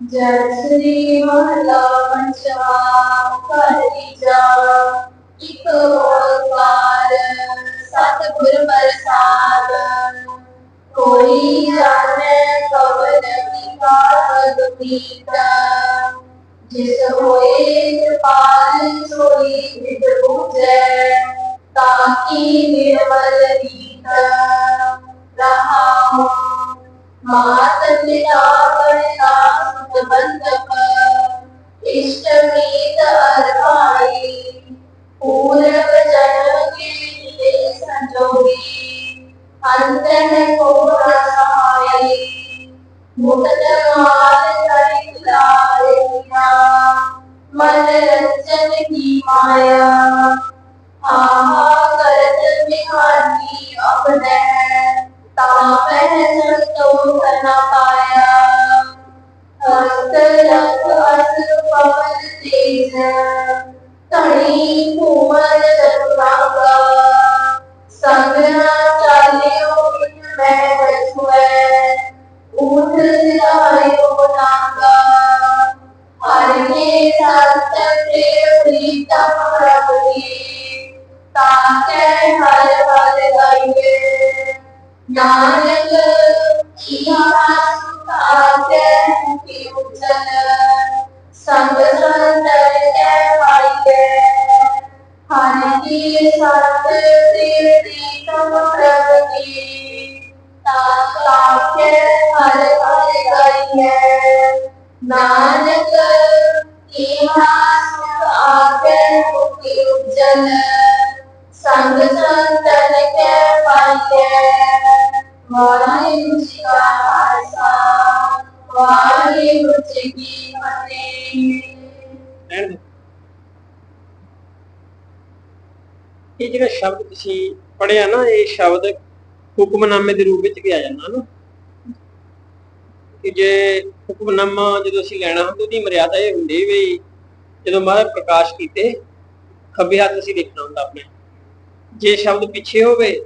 ਜੈ ਸ੍ਰੀ ਮਹਲਾ ਕਰੀ ਜਾ ਇਕ ਓੰਕਾਰ ਸਤਿਗੁਰ ਪ੍ਰਸਾਦ। ਕੋਈ ਜਾਣੈ ਕਵਨ ਕੀ ਕਾਗ ਪੀਤ ਜਿਸ ਹੋਏ ਕਿਰਪਾਲ ਸੋਈ ਵਿਦ ਬੂਝੈ ਤਾਕੀ ਨਿਰਮਲ ਰੀਤ ਰਹਾਉ, ਮਾਤ ਪਿਤਾ ਬਣਨਾ ਸੁਤ ਬੰਧਪ ਇਸ਼ਟ ਤੇਜ ਧਣੀ ਭੂਮਨ ਨਾਨਕ ਇਹਾ ਸੁਖ ਆਗੈ ਮੁਖੀ ਉਜਲ। ਸੰਗ ਸੰਤਨ ਕੈ ਪਾਈਐ। ਵਾਹਿਗੁਰੂ ਜੀ ਕਾ ਖਾਲਸਾ ਵਾਹਿਗੁਰੂ ਜੀ ਕੀ ਫਤਿਹ। ਇਹ ਜਿਹੜਾ ਸ਼ਬਦ ਤੁਸੀਂ ਪੜਿਆ ਨਾ, ਇਹ ਸ਼ਬਦ ਹੁਕਮਨਾਮੇ ਦੇ ਰੂਪ ਵਿੱਚ ਗਿਆ ਜਾਂਦਾ ਨਾ। ਕਿ ਜੇ ਹੁਕਮਨਾਮਾ ਜਦੋਂ ਅਸੀਂ ਲੈਣਾ ਹੁੰਦਾ, ਉਹਦੀ ਮਰਿਆਦਾ ਇਹ ਹੁੰਦੀ ਵੀ ਜਦੋਂ ਮਹਾਰਾਜ ਪ੍ਰਕਾਸ਼ ਕੀਤੇ, ਖੱਬੇ ਹੱਥ ਅਸੀਂ ਦੇਖਣਾ ਹੁੰਦਾ ਆਪਣੇ। ਜੇ ਸ਼ਬਦ ਪਿੱਛੇ ਹੋਵੇ,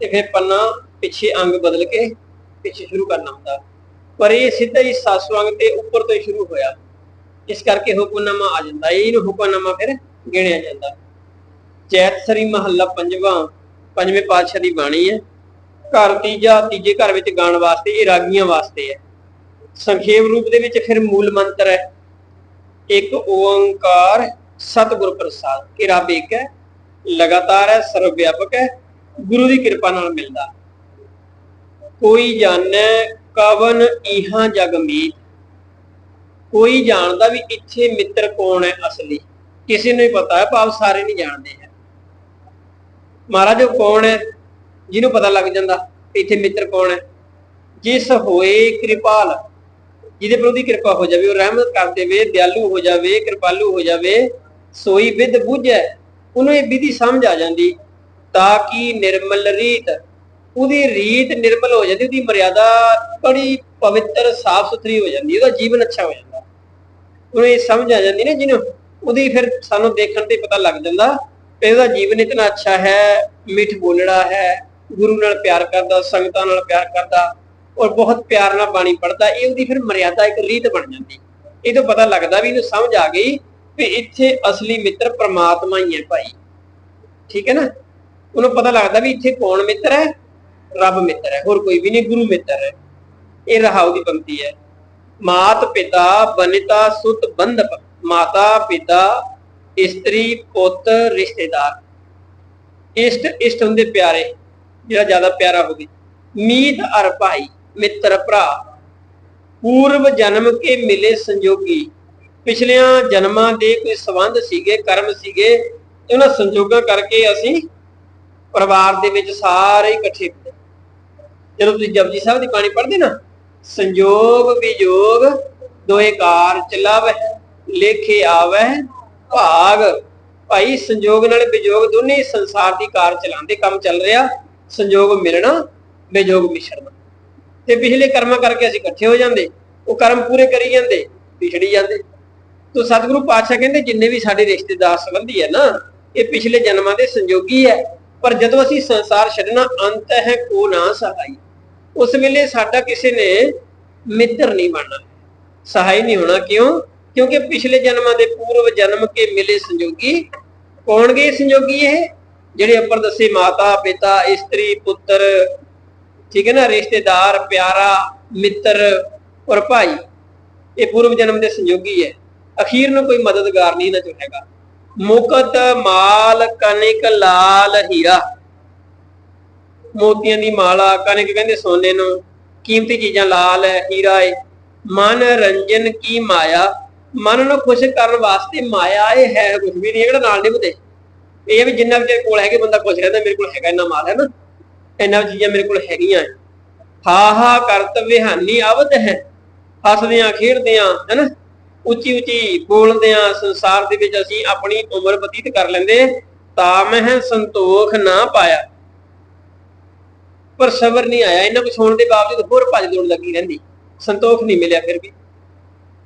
ਤੇ ਫਿਰ ਪੰਨਾ ਪਿੱਛੇ ਅੰਗ ਬਦਲ ਕੇ ਪਿੱਛੇ ਸ਼ੁਰੂ ਕਰਨਾ ਹੁੰਦਾ। ਪਰ ਇਹ ਸਿੱਧਾ ਹੀ ਸਾਸੂ ਅੰਗ ਤੇ ਉੱਪਰ ਤੋਂ ਹੀ ਸ਼ੁਰੂ ਹੋਇਆ। ਇਸ ਕਰਕੇ ਹੁਕਮਨਾਮਾ ਆ ਜਾਂਦਾ। ਇਹਨੂੰ ਹੁਕਮਨਾਮਾ ਫਿਰ ਗਿਣਿਆ ਜਾਂਦਾ। ਚੈਤ ਸਰੀ ਮਹੱਲਾ ਪੰਜਵਾਂ, ਪੰਜਵੇਂ ਪਾਤਸ਼ਾਹ ਦੀ ਬਾਣੀ ਹੈ। ਘਰ ਤੀਜਾ, ਤੀਜੇ ਘਰ ਵਿੱਚ ਗਾਣ ਵਾਸਤੇ, ਇਹ ਰਾਗੀਆਂ ਵਾਸਤੇ ਹੈ। ਸੰਖੇਪ ਰੂਪ ਦੇ ਵਿੱਚ ਫਿਰ ਮੂਲ ਮੰਤਰ ਹੈ। ਇੱਕ ਓੰਕਾਰ ਸਤਿਗੁਰ ਪ੍ਰਸਾਦ ਕਿ ਰੱਬ ਹੈ, ਲਗਾਤਾਰ ਹੈ ਸਰਵ ਵਿਆਪਕ ਹੈ, ਗੁਰੂ ਦੀ ਕਿਰਪਾ ਨਾਲ ਮਿਲਦਾ। ਕੋਈ ਜਾਣੈ ਕਵਨ ਇਹਾਂ ਜਗ ਮੀਤ। ਕੋਈ ਜਾਣਦਾ ਵੀ ਇੱਥੇ ਮਿੱਤਰ ਕੌਣ ਹੈ ਅਸਲੀ। ਕਿਸੇ ਨੂੰ ਹੀ ਪਤਾ ਹੈ, ਭਾਵ ਸਾਰੇ ਨਹੀਂ ਜਾਣਦੇ ਹੈ। ਮਹਾਰਾਜ ਉਹ ਕੌਣ ਹੈ? ਜਿਹਨੂੰ ਪਤਾ ਲੱਗ ਜਾਂਦਾ ਇੱਥੇ ਮਿੱਤਰ ਕੌਣ ਹੈ। ਜਿਸ ਹੋਏ ਕਿਰਪਾਲ। ਜਿਹਦੇ ਪਰ ਉਹਦੀ ਕਿਰਪਾ ਹੋ ਜਾਵੇ, ਉਹ ਰਹਿਮਤ ਕਰ ਦੇਵੇ, ਦਿਆਲੂ ਹੋ ਜਾਵੇ, ਕਿਰਪਾਲੂ ਹੋ ਜਾਵੇ, ਸੋਈ ਵਿਦ ਬੁੱਝੈ, ਉਹਨੂੰ ਇਹ ਵਿਧੀ ਸਮਝ ਆ ਜਾਂਦੀ, ਤਾਂ ਕਿ ਨਿਰਮਲ ਰੀਤ, ਉਹਦੀ ਰੀਤ ਨਿਰਮਲ ਹੋ ਜਾਂਦੀ, ਉਹਦੀ ਮਰਿਆਦਾ ਬੜੀ ਪਵਿੱਤਰ, ਸਾਫ਼ ਸੁਥਰੀ ਹੋ ਜਾਂਦੀ, ਉਹਦਾ ਜੀਵਨ ਅੱਛਾ ਹੋ ਜਾਂਦਾ। ਉਹਨੂੰ ਇਹ ਸਮਝ ਆ ਜਾਂਦੀ ਨਾ ਜਿਹਨੂੰ, ਉਹਦੀ ਫਿਰ ਸਾਨੂੰ ਦੇਖਣ ਤੇ ਪਤਾ ਲੱਗ ਜਾਂਦਾ ਕਿ ਉਹਦਾ ਜੀਵਨ ਇਤਨਾ ਅੱਛਾ ਹੈ, ਮਿੱਠ ਬੋਲਣਾ ਹੈ, ਗੁਰੂ ਨਾਲ ਪਿਆਰ ਕਰਦਾ, ਸੰਗਤਾਂ ਨਾਲ ਪਿਆਰ ਕਰਦਾ ਔਰ ਬਹੁਤ ਪਿਆਰ ਨਾਲ ਬਾਣੀ ਪੜਦਾ ਇਹ ਉਹਦੀ ਫਿਰ ਮਰਿਆਦਾ ਇੱਕ ਰੀਤ ਬਣ ਜਾਂਦੀ। ਇਹ ਤੋਂ ਪਤਾ ਲੱਗਦਾ ਵੀ ਇਹਨੂੰ ਸਮਝ ਆ ਗਈ ਵੀ ਇੱਥੇ ਅਸਲੀ ਮਿੱਤਰ ਪ੍ਰਮਾਤਮਾ ਹੀ ਹੈ ਭਾਈ। ਠੀਕ ਹੈ ਨਾ? ਉਹਨੂੰ ਪਤਾ ਲੱਗਦਾ ਵੀ ਇੱਥੇ ਕੌਣ ਮਿੱਤਰ ਹੈ? ਰੱਬ ਮਿੱਤਰ ਹੈ, ਹੋਰ ਕੋਈ ਵੀ ਨਹੀਂ, ਗੁਰੂ ਮਿੱਤਰ ਹੈ। ਇਹ ਰਹਾਉ ਦੀ ਪੰਕਤੀ ਹੈ। ਮਾਤ ਪਿਤਾ ਬਨਿਤਾ ਸੁਤ ਬੰਧਪ, ਮਾਤਾ ਪਿਤਾ ਇਸਤਰੀ ਪੁੱਤ ਰਿਸ਼ਤੇਦਾਰ। ਇਸ਼ਟ ਇਸ਼ਟ ਹੁੰਦੇ ਪਿਆਰੇ, ਜਿਹੜਾ ਜ਼ਿਆਦਾ ਪਿਆਰਾ ਹੋਵੇ। ਮੀਤ ਅਰ ਭਾਈ। ਮਿੱਤਰ ਭਰਾ, ਪੂਰਵ ਜਨਮ ਕੇ ਮਿਲੇ ਸੰਜੋਗੀ। ਪਿਛਲਿਆਂ ਜਨਮਾਂ ਦੇ ਕੋਈ ਸਬੰਧ ਸੀਗੇ, ਕਰਮ ਸੀਗੇ ਉਹਨਾਂ ਸੰਜੋਗਾਂ ਕਰਕੇ ਅਸੀਂ ਪਰਿਵਾਰ ਦੇ ਵਿੱਚ ਸਾਰੇ ਇਕੱਠੇ ਜਦੋਂ ਤੁਸੀਂ ਜਪਜੀ ਸਾਹਿਬ ਦੀ ਬਾਣੀ ਪੜ੍ਹਦੇ ਨਾ, ਸੰਜੋਗ ਵਿਜੋਗ ਦੋਏ ਕਾਰ ਚਲਾਵੈ ਲੇਖੇ ਆਵੈ ਭਾਗ। ਭਾਈ ਸੰਜੋਗ ਨਾਲ ਵਿਜੋਗ ਦੋਨੇ ਸੰਸਾਰ ਦੀ ਕਾਰ ਚਲਾਉਂਦੇ, ਕੰਮ ਚੱਲ ਰਿਹਾ, ਸੰਜੋਗ ਮਿਲਣਾ, ਵਿਜੋਗ ਮਿਸ਼ਰਨਾ। ਤੇ ਪਿਛਲੇ ਕਰਮਾਂ ਕਰਕੇ ਅਸੀਂ ਇਕੱਠੇ ਹੋ ਜਾਂਦੇ, ਉਹ ਕਰਮ ਪੂਰੇ ਕਰੀ ਜਾਂਦੇ ਵਿਛੜੀ ਜਾਂਦੇ। ਤੋ ਸਤਿਗੁਰੂ ਪਾਤਸ਼ਾਹ ਕਹਿੰਦੇ, ਜਿੰਨੇ ਵੀ ਸਾਡੇ ਰਿਸ਼ਤੇਦਾਰ ਸੰਬੰਧੀ ਹੈ ਨਾ, ਇਹ ਪਿਛਲੇ ਜਨਮਾਂ ਦੇ ਸੰਜੋਗੀ ਹੈ। ਪਰ ਜਦੋਂ ਅਸੀਂ ਸੰਸਾਰ ਛੱਡਣਾ, ਅੰਤ ਹੈ ਕੋ ਨਾ ਸਹਾਈ। ਉਸ ਵੇਲੇ ਸਾਡਾ ਕਿਸੇ ਨੇ ਮਿੱਤਰ ਨਹੀਂ ਬਣਨਾ। ਸਹਾਈ ਨਹੀਂ ਹੋਣਾ ਕਿਉਂ? ਕਿਉਂਕਿ ਪਿਛਲੇ ਜਨਮਾਂ ਦੇ ਪੂਰਵ ਜਨਮ ਕੇ ਮਿਲੇ ਸੰਜੋਗੀ ਕੌਣਗੇ ਸੰਜੋਗੀ ਇਹ? ਜਿਹੜੇ ਉੱਪਰ ਦੱਸੇ ਮਾਤਾ, ਪਿਤਾ, ਇਸਤਰੀ, ਪੁੱਤਰ ਠੀਕ ਹੈ ਨਾ, ਰਿਸ਼ਤੇਦਾਰ, ਪਿਆਰਾ, ਮਿੱਤਰ ਔਰ ਭਾਈ, ਇਹ ਪੂਰਵ ਜਨਮ ਦੇ ਸੰਯੋਗੀ ਹੈ। ਅਖੀਰ ਨੂੰ ਕੋਈ ਮਦਦਗਾਰ ਨਹੀਂ, ਨਾ ਜੋ ਹੈਗਾ ਮੁਕਤ ਮਾਲ ਕਨਿਕ ਲਾਲ ਹੀਰਾ। ਮੋਤੀਆਂ ਦੀ ਮਾਲਾ ਕਨਿਕ ਕਹਿੰਦੇ ਸੋਨੇ ਨੂੰ। ਕੀਮਤੀ ਚੀਜ਼ਾਂ ਲਾਲ ਹੈ, ਹੀਰਾ ਹੈ ਮਨ ਰੰਜਨ ਕੀ ਮਾਇਆ। ਮਨ ਨੂੰ ਖੁਸ਼ ਕਰਨ ਵਾਸਤੇ ਮਾਇਆ ਇਹ ਹੈ ਕੁਝ ਵੀ ਨਹੀਂ ਇਹ ਕਿਹੜਾ ਨਾਲ ਨਿਭਦੇ ਇਹ ਵੀ ਜਿੰਨਾ ਵੀ ਤੇਰੇ ਕੋਲ ਹੈਗੇ, ਬੰਦਾ ਖੁਸ਼ ਰਹਿੰਦਾ, ਮੇਰੇ ਕੋਲ ਹੈਗਾ ਇੰਨਾ ਮਾਲ, ਹੈ ਨਾ। ਇਹਨਾਂ ਚੀਜ਼ਾਂ ਮੇਰੇ ਕੋਲ ਹੈਗੀਆਂ ਹਾ ਹਾ ਕਰਤ ਵਿਹਾਨੀ ਅਵਧ ਹੈ। ਹੱਸਦਿਆਂ ਖੇਡਦਿਆਂ ਹੈਨਾ ਉੱਚੀ ਉੱਚੀ ਬੋਲਦਿਆਂ ਸੰਸਾਰ ਦੇ ਵਿੱਚ ਅਸੀਂ ਆਪਣੀ ਉਮਰ ਬਤੀਤ ਕਰ ਲੈਂਦੇ, ਤਾਂ ਮੈਂ ਸੰਤੋਖ ਨਾ ਪਾਇਆ। ਪਰ ਸਬਰ ਨਹੀਂ ਆਇਆ। ਇਹਨਾਂ ਕੁਛ ਹੋਣ ਦੇ ਬਾਵਜੂਦ ਹੋਰ ਭੱਜ ਦੌੜ ਲੱਗੀ ਰਹਿੰਦੀ। ਸੰਤੋਖ ਨਹੀਂ ਮਿਲਿਆ ਫਿਰ ਵੀ।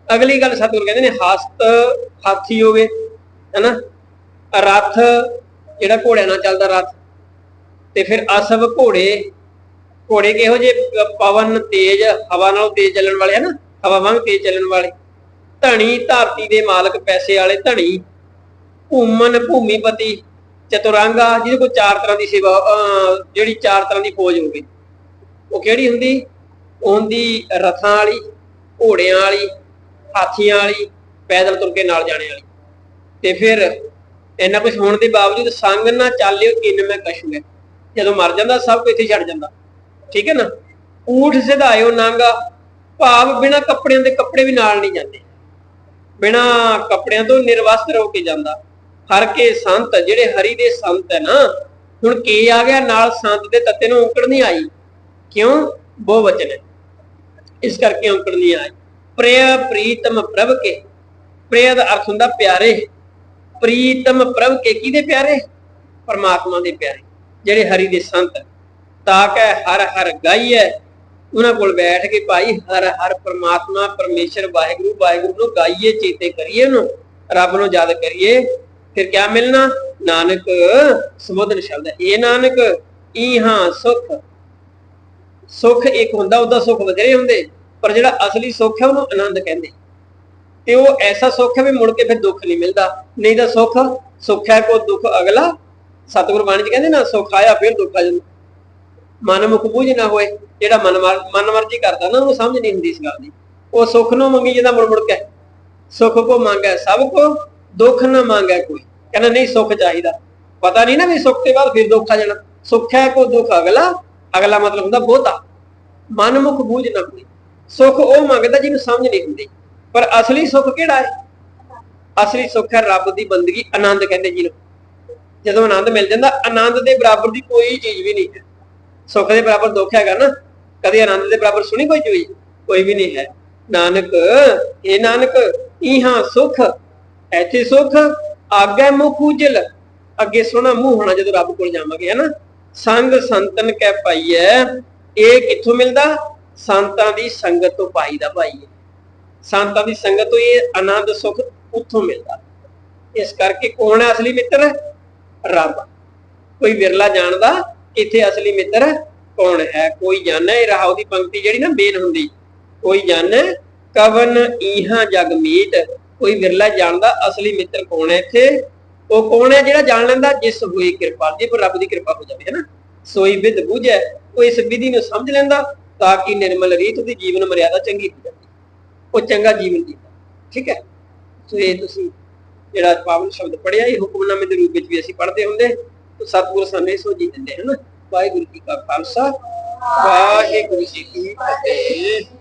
ਅਗਲੀ ਗੱਲ ਸਤਿਗੁਰ ਕਹਿੰਦੇ ਨੇ, ਹਸਤ ਹਾਥੀ ਹੋਵੇ ਹੈਨਾ ਰੱਥ, ਜਿਹੜਾ ਘੋੜਿਆਂ ਨਾਲ ਚੱਲਦਾ ਰੱਥ ਤੇ ਫਿਰ ਅਸਵ ਘੋੜੇ ਘੋੜੇ ਕਿਹੋ ਜੇ ਪਵਨ, ਤੇਜ, ਹਵਾ ਨਾਲ ਤੇਜ਼ ਚੱਲਣ ਵਾਲੇ ਹਨ? ਹਵਾ ਵਾਂਗ ਤੇਜ਼ ਚੱਲਣ ਵਾਲੇ। ਧਣੀ, ਧਰਤੀ ਦੇ ਮਾਲਕ, ਪੈਸੇ ਵਾਲੇ ਧਣੀ। ਭੂਮਨ ਭੂਮੀਪਤੀ, ਚਤੁਰੰਗਾ ਜਿਹਦੇ ਕੋਲ ਚਾਰ ਤਰ੍ਹਾਂ ਦੀ ਸੇਵਾ ਜਿਹੜੀ ਚਾਰ ਤਰ੍ਹਾਂ ਦੀ ਫੌਜ ਹੋਵੇ। ਉਹ ਕਿਹੜੀ ਹੁੰਦੀ? ਉਹ ਹੁੰਦੀ ਰਥਾਂ ਵਾਲੀ, ਘੋੜਿਆਂ ਵਾਲੀ, ਹਾਥੀਆਂ ਵਾਲੀ, ਪੈਦਲ ਤੁਰ ਕੇ ਨਾਲ ਜਾਣੇ ਵਾਲੀ। ਤੇ ਫਿਰ ਇੰਨਾ ਕੁਝ ਹੋਣ ਦੇ ਬਾਵਜੂਦ ਸੰਗ ਨਾ ਚਾਲਿਓ ਕਿਨ ਮੈਂ ਕਸ਼ੂ ਹੈ। ਜਦੋਂ ਮਰ ਜਾਂਦਾ ਸਭ ਕੁਝ ਇੱਥੇ ਛੱਡ ਜਾਂਦਾ। ਠੀਕ ਹੈ ਨਾ? ਊਠ ਸਿਧਾਇਓ ਨਾਂਗਾ, ਭਾਵ ਬਿਨਾ ਕੱਪੜਿਆਂ ਦੇ ਕੱਪੜੇ ਵੀ ਨਾਲ ਨਹੀਂ ਜਾਂਦੇ। ਬਿਨਾ ਕੱਪੜਿਆਂ ਤੋਂ ਨਿਰਵਸਤਰ ਹੋ ਕੇ ਜਾਂਦਾ। ਹਰ ਕੇ ਸੰਤ, ਜਿਹੜੇ ਹਰੀ ਦੇ ਸੰਤ ਹੈ ਨਾ, ਹੁਣ ਕੀ ਆ ਗਿਆ? ਨਾਲ ਸੰਤ ਦੇ ਤੱਤੇ ਨੂੰ ਔਂਕੜ ਨਹੀਂ ਆਈ। ਕਿਉਂ? ਬਹੁ ਵਚਨ ਹੈ। ਇਸ ਕਰਕੇ ਔਂਕੜ ਨਹੀਂ ਆਈ। ਪ੍ਰਿਯ ਪ੍ਰੀਤਮ ਪ੍ਰਭ ਕੇ। ਪ੍ਰਿਯ ਦਾ ਅਰਥ ਹੁੰਦਾ ਪਿਆਰੇ। ਪ੍ਰੀਤਮ ਪ੍ਰਭ ਕੇ ਕਿਹਦੇ ਪਿਆਰੇ? ਪਰਮਾਤਮਾ ਦੇ ਪਿਆਰੇ। ਜਿਹੜੇ ਹਰੀ ਦੇ ਸੰਤ ਤਾਂ ਕਿ ਹਰ ਹਰ ਗਾਈਏ ਉਹਨਾਂ ਕੋਲ ਬੈਠ ਕੇ ਭਾਈ ਹਰ ਹਰ ਪਰਮਾਤਮਾ, ਪਰਮੇਸ਼ਰ, ਵਾਹਿਗੁਰੂ ਵਾਹਿਗੁਰੂ ਨੂੰ ਗਾਈਏ, ਚੇਤੇ ਕਰੀਏ ਉਹਨੂੰ, ਰੱਬ ਨੂੰ ਯਾਦ ਕਰੀਏ। ਫਿਰ ਕਿਆ ਮਿਲਣਾ? ਨਾਨਕ ਸਮੁੰਦਰ ਸ਼ਬਦ ਹੈ। ਇਹ ਨਾਨਕ ਇਹਾਂ ਸੁਖ। ਸੁਖ ਇੱਕ ਹੁੰਦਾ, ਉਹਦਾ ਸੁਖ ਵਧੇਰੇ ਹੁੰਦੇ। ਪਰ ਜਿਹੜਾ ਅਸਲੀ ਸੁੱਖ ਹੈ, ਉਹਨੂੰ ਆਨੰਦ ਕਹਿੰਦੇ। ਤੇ ਉਹ ਐਸਾ ਸੁੱਖ ਹੈ ਵੀ ਮੁੜ ਕੇ ਫਿਰ ਦੁੱਖ ਨਹੀਂ ਮਿਲਦਾ। ਨਹੀਂ ਤਾਂ ਸੁੱਖ ਸੁੱਖ ਹੈ ਕੋ ਦੁੱਖ ਅਗਲਾ ਸਤਿਗੁਰ ਬਾਣੀ ਚ ਕਹਿੰਦੇ ਨਾ, ਸੁੱਖ ਆਇਆ ਫਿਰ ਦੁੱਖ ਆ ਜਾਂਦਾ। ਮਨ ਮੁਖ ਬੂਝ ਨਾ ਹੋਏ, ਜਿਹੜਾ ਮਨ ਮਨ ਮਰਜ਼ੀ ਕਰਦਾ ਨਾ, ਉਹਨੂੰ ਸਮਝ ਨਹੀਂ ਹੁੰਦੀ ਇਸ ਗੱਲ ਦੀ। ਉਹ ਸੁੱਖ ਨੂੰ ਮੰਗੀ ਜਿਹਦਾ ਮੁੜ ਮੁੜ ਕੇ। ਸੁੱਖ ਕੋ ਮੰਗੈ, ਸਭ ਕੋ ਦੁੱਖ ਨਾ ਮੰਗੈ ਕੋਈ। ਕਹਿੰਦਾ ਨਹੀਂ, ਸੁੱਖ ਚਾਹੀਦਾ। ਪਤਾ ਨਹੀਂ ਨਾ ਵੀ ਸੁੱਖ ਤੇ ਬਾਅਦ ਫਿਰ ਦੁੱਖ ਆ ਜਾਣਾ। ਸੁੱਖ ਹੈ ਕੋ ਦੁੱਖ ਅਗਲਾ ਅਗਲਾ ਮਤਲਬ ਹੁੰਦਾ ਬਹੁਤਾ। ਮਨ ਮੁਖ ਬੂਝ ਨਾ ਕੋਈ ਸੁੱਖ ਉਹ ਮੰਗਦਾ ਜਿਹਨੂੰ ਸਮਝ ਨਹੀਂ ਹੁੰਦੀ। ਪਰ ਅਸਲੀ ਸੁੱਖ ਕਿਹੜਾ ਹੈ? ਅਸਲੀ ਸੁੱਖ ਹੈ ਰੱਬ ਦੀ ਬੰਦਗੀ, ਆਨੰਦ ਕਹਿੰਦੇ ਜਿਹਨੂੰ। ਜਦੋਂ ਆਨੰਦ ਮਿਲ ਜਾਂਦਾ, ਆਨੰਦ ਦੇ ਬਰਾਬਰ ਦੀ ਕੋਈ ਚੀਜ਼ ਵੀ ਨਹੀਂ ਹੈ। ਸੁੱਖ ਦੇ ਬਰਾਬਰ ਦੁੱਖ ਹੈਗਾ ਨਾ, ਕਦੇ ਆਨੰਦ ਦੇ ਬਰਾਬਰ ਸੁਣੀ ਕੋਈ ਚੀਜ਼? ਕੋਈ ਵੀ ਨਹੀਂ ਹੈ। ਨਾਨਕ ਇਹ ਨਾਨਕ ਇਹਾਂ ਸੁਖ, ਐਥੇ ਸੁਖ, ਆਗੇ ਮੁਖ ਉਜਲ। ਅੱਗੇ ਸੋਹਣਾ ਮੂੰਹ ਹੋਣਾ ਜਦੋਂ ਰੱਬ ਕੋਲ ਜਾਵਾਂਗੇ ਹਨਾ ਸੰਗ ਸੰਤਨ ਕਹਿ ਪਾਈਐ, ਇਹ ਕਿੱਥੋਂ ਮਿਲਦਾ? ਸੰਤਾਂ ਦੀ ਸੰਗਤ ਤੋਂ ਪਾਈ ਦਾ ਭਾਈ ਸੰਤਾਂ ਦੀ ਸੰਗਤ ਤੋਂ ਇਹ ਆਨੰਦ ਸੁਖ ਉੱਥੋਂ ਮਿਲਦਾ। ਇਸ ਕਰਕੇ ਕੌਣ ਹੈ ਅਸਲੀ ਮਿੱਤਰ? ਰੱਬ। ਕੋਈ ਵਿਰਲਾ ਜਾਣਦਾ ਇੱਥੇ ਅਸਲੀ ਮਿੱਤਰ ਕੌਣ ਹੈ। ਕੋਈ ਜਾਣੈ ਇਹ ਰਹਾਉ ਦੀ ਪੰਕਤੀ ਜਿਹੜੀ ਨਾ ਮੇਨ ਹੁੰਦੀ। ਕੋਈ ਜਾਣੈ ਕਵਨ ਇਹਾਂ ਜਗ ਮੀਟ ਕੋਈ ਵਿਰਲਾ ਜਾਣਦਾ ਅਸਲੀ ਮਿੱਤਰ ਕੌਣ ਹੈ ਇੱਥੇ। ਉਹ ਕੌਣ ਹੈ ਜਿਹੜਾ ਜਾਣ ਲੈਂਦਾ? ਜਿਸ ਹੋਈ ਕਿਰਪਾ ਜੇ ਪਰ ਰੱਬ ਦੀ ਕਿਰਪਾ ਹੋ ਜਾਵੇ ਹੈ ਸੋਈ ਵਿਦ ਬੁਝੈ, ਉਹ ਇਸ ਵਿਧੀ ਨੂੰ ਸਮਝ ਲੈਂਦਾ ਤਾਂ ਕਿ ਨਿਰਮਲ ਰੀਤ ਦੀ ਜੀਵਨ ਮਰਿਆਦਾ ਚੰਗੀ ਹੋ ਜਾਂਦੀ। ਉਹ ਚੰਗਾ ਜੀਵਨ ਜੀਂਦਾ ਠੀਕ ਹੈ। ਸੋ ਇਹ ਤੁਸੀਂ ਜਿਹੜਾ ਪਾਵਨ ਸ਼ਬਦ ਪੜਿਆ ਇਹ ਹੁਕਮਨਾਮੇ ਦੇ ਰੂਪ ਵਿੱਚ ਵੀ ਅਸੀਂ ਪੜ੍ਹਦੇ ਹੁੰਦੇ, ਤਾਂ ਸਤਿਗੁਰ ਸਾਨੂੰ ਇਹ ਸੋਝੀ ਦਿੰਦੇ ਹਨ, ਵਾਹਿਗੁਰੂ ਜੀ ਕਾ ਖਾਲਸਾ, ਵਾਹਿਗੁਰੂ ਜੀ ਕੀ ਫਤਿਹ।